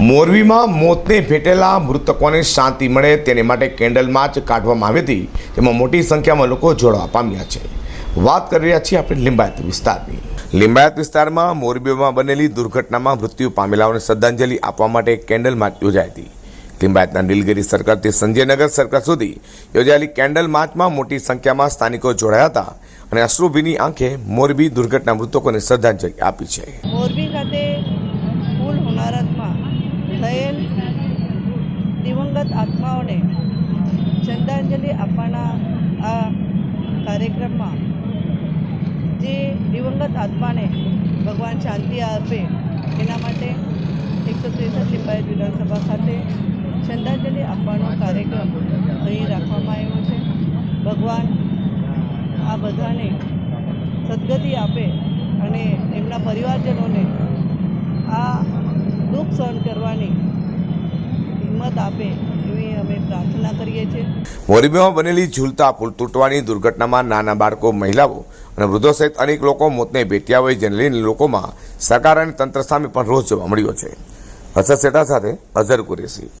મોરબીમાં મોતને ભેટેલા મૃતકોને શાંતિ મળે તેને માટે કેન્ડલ માર્ચ કાઢવામાં આવી હતી. તેમાં મોટી સંખ્યામાં લોકો જોડવા પામ્યા છે. વાત કરી રહ્યા છીએ આપણે લિંબાયત વિસ્તારની. લિંબાયત વિસ્તારમાં મોરબીમાં બનેલી દુર્ઘટનામાં મૃત્યુ પામેલાઓને શ્રદ્ધાંજલિ આપવા માટે કેન્ડલ માર્ચ યોજાઈ હતી. લિંબાયતના નીલગિરી સર્કલથી સંજયનગર સર્કલ સુધી યોજાયેલી કેન્ડલ માર્ચમાં મોટી સંખ્યામાં સ્થાનિકો જોડાયા હતા અને અશ્રુભીની આંખે મોરબી દુર્ઘટના મૃતકોને શ્રદ્ધાંજલિ આપી છે. મોરબી ખાતે કુલ હોનારતમાં થયેલ દિવંગત આત્માઓને શ્રદ્ધાંજલિ આપવાના આ કાર્યક્રમમાં જે દિવંગત આત્માને ભગવાન શાંતિ આપે એના માટે એકસો ત્રેસઠ લિંબાયત વિધાનસભા ખાતે શ્રદ્ધાંજલિ આપવાનો કાર્યક્રમ અહીં રાખવામાં આવ્યો છે. ભગવાન આ બધાને સદગતિ આપે અને એમના પરિવારજનોને સહન કરવાની હિંમત આપે એવી અમે પ્રાર્થના કરીએ છીએ. મોરબીમાં બનેલી ઝૂલતા પુલ તૂટવાની દુર્ઘટનામાં નાના બાળકો, મહિલાઓ અને વૃદ્ધો સહિત અનેક લોકો મોતને ભેટ્યા હોય જેને લઈને લોકોમાં સરકાર અને તંત્ર સામે પણ રોષ જોવા મળ્યો છે. હર્ષદ શેઠા સાથે અઝર કુરેશી.